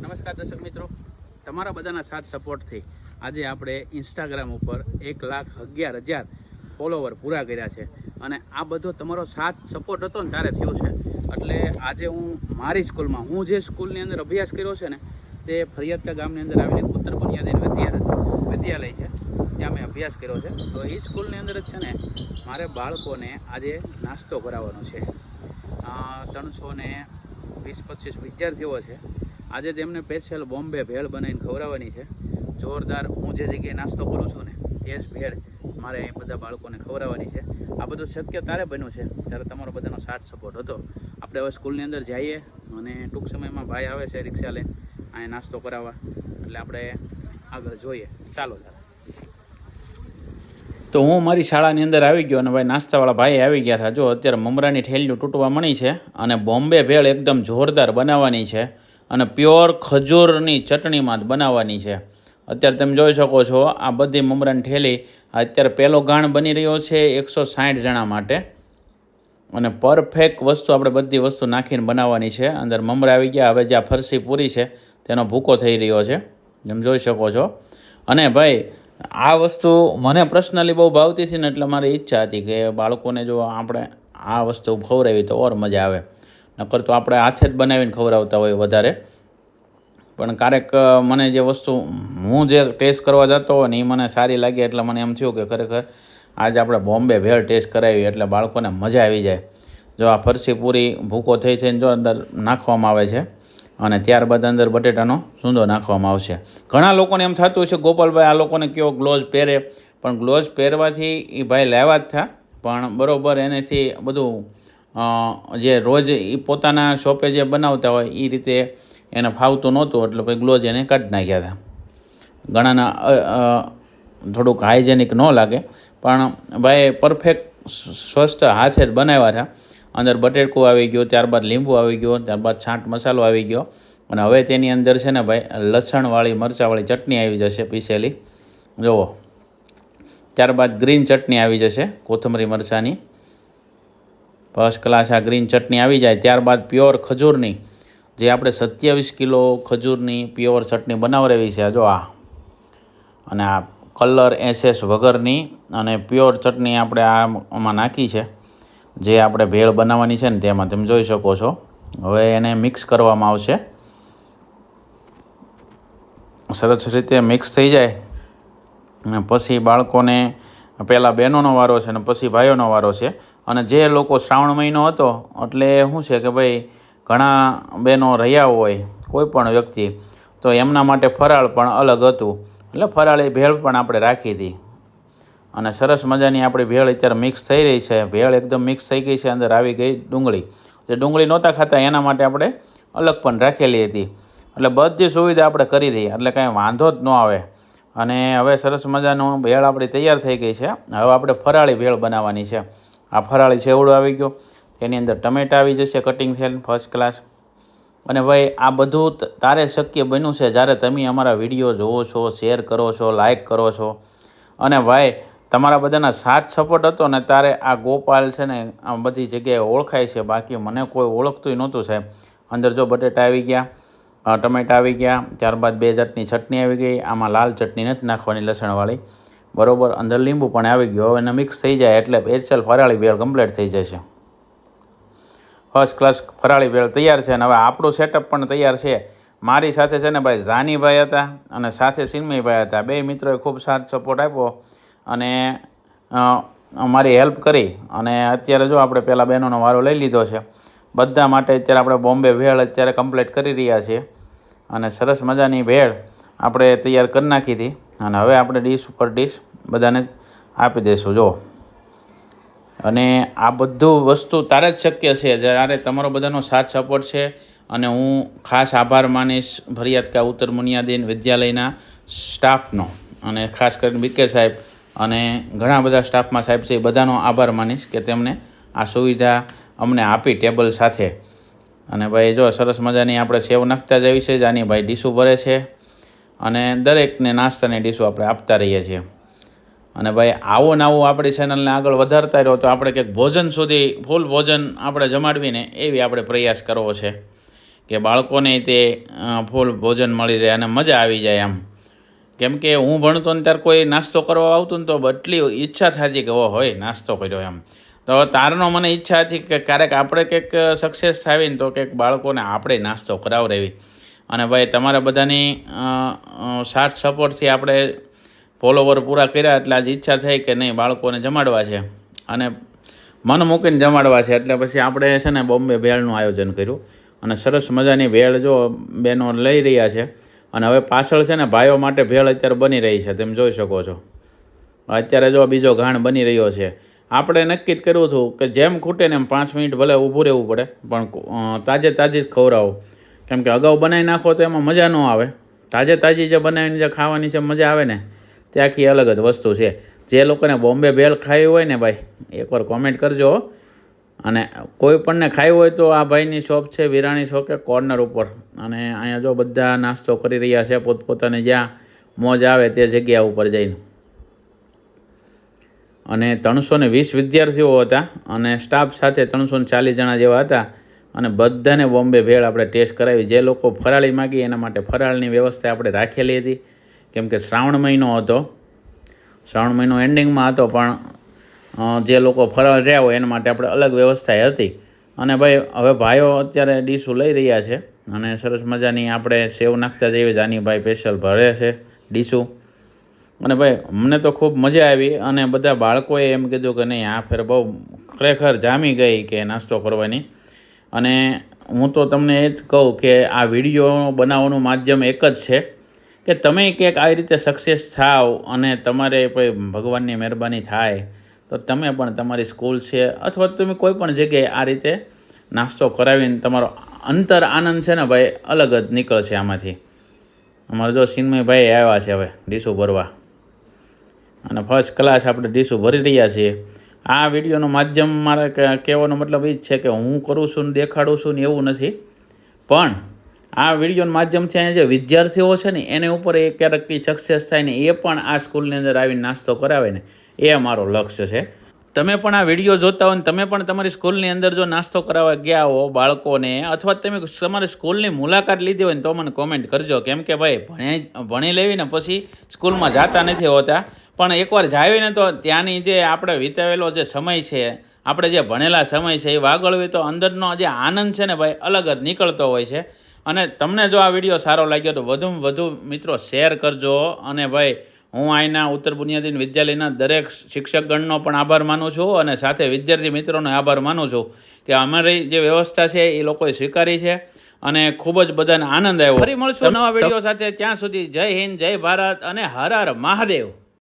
નમસ્કાર દર્શક મિત્રો. તમારા બધાના સાથ સપોર્ટથી આજે આપણે ઇન્સ્ટાગ્રામ ઉપર એક લાખ અગિયાર હજાર ફોલોવર પૂરા કર્યા છે. અને આ બધો તમારો સાથ સપોર્ટ હતો ને ત્યારે થયો છે. એટલે આજે હું મારી સ્કૂલમાં, હું જે સ્કૂલની અંદર અભ્યાસ કર્યો છે ને, તે ફરિયાદકા ગામની અંદર આવેલી ઉત્તર બુનિયાદી વિદ્યાલય વિદ્યાલય છે, ત્યાં મેં અભ્યાસ કર્યો છે. તો એ સ્કૂલની અંદર જ છે ને, મારે બાળકોને આજે નાસ્તો કરાવવાનો છે. ત્રણસો ને વીસ પચીસ વિદ્યાર્થીઓ છે. આજે તેમને સ્પેશિયલ બોમ્બે ભેળ બનાવીને ખવડાવવાની છે. જોરદાર હું જે જગ્યાએ નાસ્તો કરું છું ને, એ જ ભેળ મારે અહીં બધા બાળકોને ખવડાવવાની છે. આ બધું શક્ય તારે બન્યું છે ત્યારે તમારો બધાનો સાથ સપોર્ટ હતો. આપણે હવે સ્કૂલની અંદર જઈએ અને ટૂંક સમયમાં ભાઈ આવે છે રિક્ષા લઈને અહીં નાસ્તો કરાવવા. એટલે આપણે આગળ જોઈએ. ચાલો ચાલો તો હું મારી શાળાની અંદર આવી ગયો અને ભાઈ નાસ્તાવાળા ભાઈ આવી ગયા હતા જો અત્યારે મમરાની ઠેલીઓ તૂટવા મળી છે અને બોમ્બે ભેળ એકદમ જોરદાર બનાવવાની છે. અને પ્યોર ખજૂરની ચટણીમાં જ બનાવવાની છે. અત્યારે તમે જોઈ શકો છો, આ બધી મમરાની ઠેલી અત્યારે પહેલો ગાણ બની રહ્યો છે એકસો સાઠ જણા માટે. અને પરફેક્ટ વસ્તુ આપણે બધી વસ્તુ નાખીને બનાવવાની છે. અંદર મમરા આવી ગયા, હવે જે આ ફરસી પૂરી છે, તેનો ભૂકો થઈ રહ્યો છે. તમે જોઈ શકો છો. અને ભાઈ, આ વસ્તુ મને પર્સનલી બહુ ભાવતી હતી ને એટલે મારી ઈચ્છા હતી કે બાળકોને જો આપણે આ વસ્તુ ખવડાવી તો ઓર મજા આવે. નકર તો આપણે હાથે જ બનાવીને ખવડાવતા હોય વધારે. પણ ક્યારેક મને જે વસ્તુ, હું જે ટેસ્ટ કરવા જતો હોય ને એ મને સારી લાગી એટલે મને એમ થયું કે ખરેખર આજે આપણે બોમ્બે ભેળ ટેસ્ટ કરાવી એટલે બાળકોને મજા આવી જાય. જો આ ફરસી પૂરી ભૂકો થઈ થઈને જો અંદર નાખવામાં આવે છે અને ત્યારબાદ અંદર બટેટાનો સૂંદો નાખવામાં આવશે. ઘણા લોકોને એમ થતું હશે, ગોપાલભાઈ, આ લોકોને કયો ગ્લોઝ પહેરે? પણ ગ્લોઝ પહેરવાથી એ ભાઈ લેવા જ થા. પણ બરાબર, એનેથી બધું જે રોજ એ પોતાના શોપે જે બનાવતા હોય એ રીતે એને ફાવતું નહોતું, એટલે પછી ગ્લોઝ એને કાઢી નાખ્યા હતા. ઘણાના થોડુંક હાઇજેનિક ન લાગે, પણ ભાઈ પરફેક્ટ સ્વસ્થ હાથે જ બનાવ્યા હતા. અંદર બટેકું આવી ગયું, ત્યારબાદ લીંબુ આવી ગયો, ત્યારબાદ છાંટ મસાલો આવી ગયો. અને હવે તેની અંદર છે ને ભાઈ, લસણવાળી મરચાંવાળી ચટણી આવી જશે પીસેલી. જુઓ. ત્યારબાદ ગ્રીન ચટણી આવી જશે, કોથમરી મરચાંની. ફર્સ્ટ ક્લાસ આ ગ્રીન ચટણી આવી જાય ત્યારબાદ પ્યોર ખજૂરની. જે આપણે સત્યાવીસ કિલો ખજૂરની પ્યોર ચટણી બનાવડાવી છે જો આ. અને આ કલર એસેસ વગરની અને પ્યોર ચટણી આપણે આમાં નાખી છે, જે આપણે ભેળ બનાવવાની છે ને તેમાં તમે જોઈ શકો છો. હવે એને મિક્સ કરવામાં આવશે. સરસ રીતે મિક્સ થઈ જાય. અને પછી બાળકોને પહેલાં બહેનોનો વારો છે અને પછી ભાઈઓનો વારો છે. અને જે લોકો શ્રાવણ મહિનો હતો, એટલે શું છે કે ભાઈ, ઘણા બહેનો રહ્યા હોય, કોઈ પણ વ્યક્તિ, તો એમના માટે ફરાળ પણ અલગ હતું. એટલે ફરાળી ભેળ પણ આપણે રાખી હતી. અને સરસ મજાની આપણી ભેળ અત્યારે મિક્સ થઈ રહી છે. ભેળ એકદમ મિક્સ થઈ ગઈ છે, અંદર આવી ગઈ ડુંગળી. જે ડુંગળી નહોતા ખાતા, એના માટે આપણે અલગ પણ રાખેલી હતી. એટલે બધી સુવિધા આપણે કરી રહી એટલે કાંઈ વાંધો જ ન આવે. અને હવે સરસ મજાનું ભેળ આપણી તૈયાર થઈ ગઈ છે. હવે આપણે ફરાળી ભેળ બનાવવાની છે. આ ફરાળી છેવડો આવી ગયો. તેની અંદર ટમેટા આવી જશે કટિંગ થયેલ ફર્સ્ટ ક્લાસ અને ભાઈ, આ બધું તારે શક્ય બન્યું છે જ્યારે તમે અમારા વીડિયો જોવો છો શેર કરો છો લાઇક કરો છો. અને ભાઈ, તમારા બધાના સાથ સપોર્ટ હતો ને તારે આ ગોપાલ છે ને, આ બધી જગ્યાએ ઓળખાય છે. બાકી મને કોઈ ઓળખતું નહોતું સાહેબ. અંદર જો બટેટા આવી ગયા ટમેટા આવી ગયા, ત્યારબાદ બે જાતની ચટણી આવી ગઈ. આમાં લાલ ચટણી નથી નાખવાની લસણવાળી. બરોબર, અંદર લીંબુ પણ આવી ગયું. હવે એને મિક્સ થઈ જાય એટલે એચએલ ફરાળી ભેળ કમ્પ્લીટ થઈ જશે. ફર્સ્ટ ક્લાસ ફરાળી ભેળ તૈયાર છે અને હવે આપણું સેટઅપ પણ તૈયાર છે. મારી સાથે છે ને ભાઈ જાનીભાઈ હતા અને સાથે સિન્મયભાઈ હતા. બે મિત્રોએ ખૂબ સાથ સપોર્ટ આપ્યો અને મારી હેલ્પ કરી અને અત્યારે જો આપણે પહેલાં બહેનોનો વારો લઈ લીધો છે. બધા માટે અત્યારે આપણે બોમ્બે ભેળ અત્યારે કમ્પ્લીટ કરી રહ્યા છીએ. અને સરસ મજાની ભેળ આપણે તૈયાર કરી નાખી હતી. અને હવે આપણે ડીશ ઉપર ડીશ બધાને આપી દઈશું જો અને આ બધું વસ્તુ તારે જ શક્ય છે, જ્યારે તમારો બધાનો સાથ સપોર્ટ છે અને હું ખાસ આભાર માનીશ ફરિયાદકા ઉત્તર મુનિયાદીન વિદ્યાલયના સ્ટાફનો અને ખાસ કરીને બીકે સાહેબ અને ઘણા બધા સ્ટાફમાં સાહેબ છે, એ બધાનો આભાર માનીશ કે તેમણે આ સુવિધા અમને આપી ટેબલ સાથે. અને ભાઈ, જો સરસ મજાની આપણે સેવ નાખતા જ આવી છે જાની ભાઈ ડીશું ભરે છે. અને દરેકને નાસ્તાની ડીશો આપણે આપતા રહીએ છીએ. અને ભાઈ, આવું ને આવું આપણી ચેનલને આગળ વધારતા રહ્યો તો આપણે કંઈક ભોજન સુધી ફૂલ ભોજન આપણે જમાડવીને એવી આપણે પ્રયાસ કરવો છે કે બાળકોને તે ફૂલ ભોજન મળી રહે અને મજા આવી જાય એમ. કેમ કે હું ભણતો ને ત્યારે કોઈ નાસ્તો કરવા આવતું ને તો એટલી ઈચ્છા થતી કે હોય નાસ્તો કર્યો એમ. તો તારનો મને ઈચ્છા હતી કે ક્યારેક આપણે કંઈક સક્સેસ થાવીને તો કંઈક બાળકોને આપણે નાસ્તો કરાવડાવી. અને ભાઈ, તમારા બધાની સાથ સપોર્ટથી આપણે ફોલોવર પૂરા કર્યા એટલે આજ ઈચ્છા થઈ કે નહીં, બાળકોને જમાડવા છે. અને મન મૂકીને જમાડવા છે, એટલે પછી આપણે છે ને બોમ્બે ભેળનું આયોજન કર્યું. અને સરસ મજાની ભેળ જો બહેનો લઈ રહ્યા છે. અને હવે પાછળ છે ને ભાઈઓ માટે ભેળ અત્યારે બની રહી છે, તમે જોઈ શકો છો. અત્યારે જો બીજો ઘાણ બની રહ્યો છે. આપણે નક્કી જ કર્યું હતું કે જેમ ખૂટે ને એમ પાંચ મિનિટ ભલે ઊભું રહેવું પડે, પણ તાજે તાજી જ ખવડાવો. કેમ કે અગાઉ બનાવી નાખો તો એમાં મજા ન આવે. તાજે તાજી જે બનાવીને જે ખાવાની જે મજા આવે ને, તે આખી અલગ જ વસ્તુ છે. જે લોકોને બોમ્બે ભેળ ખાવી હોય ને ભાઈ, એકવાર કોમેન્ટ કરજો. અને કોઈ પણને ખાવી હોય તો આ ભાઈની શોપ છે, વિરાણી શોકે કોર્નર ઉપર. અને અહીંયા જો બધા નાસ્તો કરી રહ્યા છે, પોતપોતાને જ્યાં મોજ આવે તે જગ્યા ઉપર જઈને. અને ત્રણસો વીસ વિદ્યાર્થીઓ હતા અને સ્ટાફ સાથે ત્રણસો ને ચાલીસ જણા જેવા હતા. અને બધાને બોમ્બે ભેળ આપણે ટેસ્ટ કરાવી. જે લોકો ફરાળી માગી એના માટે ફરાળની વ્યવસ્થા આપણે રાખેલી હતી. કેમ કે શ્રાવણ મહિનો હતો. શ્રાવણ મહિનો એન્ડિંગમાં હતો, પણ જે લોકો ફરાળ રહ્યા હોય એના માટે આપણે અલગ વ્યવસ્થા હતી. અને ભાઈ, હવે ભાઈઓ અત્યારે ડીશું લઈ રહ્યા છે. અને સરસ મજાની આપણે સેવ નાખતા જઈએ. જાની ભાઈ સ્પેશિયલ ભરે છે ડીશું અને ભાઈ, અમને તો ખૂબ મજા આવી. અને બધા બાળકોએ એમ કીધું કે નહીં, આ ફેર બહુ ખરેખર જામી ગઈ કે નાસ્તો કરવાની. અને હું તો તમને એ જ કહું કે આ વીડિયો બનાવવાનું માધ્યમ એક જ છે કે તમે ક્યાંક આવી રીતે સક્સેસ થાવ અને તમારે કોઈ ભગવાનની મહેરબાની થાય, તો તમે પણ તમારી સ્કૂલ છે અથવા તમે કોઈ પણ જગ્યાએ આ રીતે નાસ્તો કરાવીને તમારો અંતર આનંદ છે ને ભાઈ અલગ જ નીકળશે આમાંથી. અમારે જો સિન્મયભાઈ આવ્યા છે હવે ડીશું ભરવા. અને ફર્સ્ટ ક્લાસ આપણે ડીશું ભરી રહ્યા છીએ. આ વિડીયોનું માધ્યમ મારે કહેવાનો મતલબ એ જ છે કે હું કરું છું ને દેખાડું છું ને એવું નથી. પણ આ વિડીયોનું માધ્યમ છે જે વિદ્યાર્થીઓ છે ને એને ઉપર એ ક્યારેક સક્સેસ થાય ને એ પણ આ સ્કૂલની અંદર આવીને નાસ્તો કરાવે ને, એ મારો લક્ષ્ય છે. તમે પણ આ વીડિયો જોતા હો ને તમે પણ તમારી સ્કૂલની અંદર જો નાસ્તો કરાવવા ગયા હો બાળકોને, અથવા તમે તમારી સ્કૂલની મુલાકાત લીધી હોય ને તો મને કોમેન્ટ કરજો. કેમ કે ભાઈ ભણે, ભણી લેવી ને પછી સ્કૂલમાં જતા નથી હોતા. પણ એકવાર જાવી ને તો ત્યાંની જે આપણે વિતાવેલો જે સમય છે આપણે જે ભણેલા સમય છે એ વાગળવી તો અંદરનો જે આનંદ છે ને ભાઈ અલગ જ નીકળતો હોય છે. અને તમને જો આ વીડિયો સારો લાગ્યો તો વધુમાં વધુ મિત્રો શેર કરજો. અને ભાઈ હું અહીંના ઉત્તર બુનિયાદી વિદ્યાલયના દરેક શિક્ષકગણનો પણ આભાર માનું છું અને સાથે વિદ્યાર્થી મિત્રોનો આભાર માનું છું કે અમારી જે વ્યવસ્થા છે એ લોકોએ સ્વીકારી છે. અને ખૂબ જ બધાને આનંદ આવ્યો. ફરી મળશું નવા વીડિયો સાથે. ત્યાં સુધી જય હિન્દ જય ભારત અને હર હર મહાદેવ.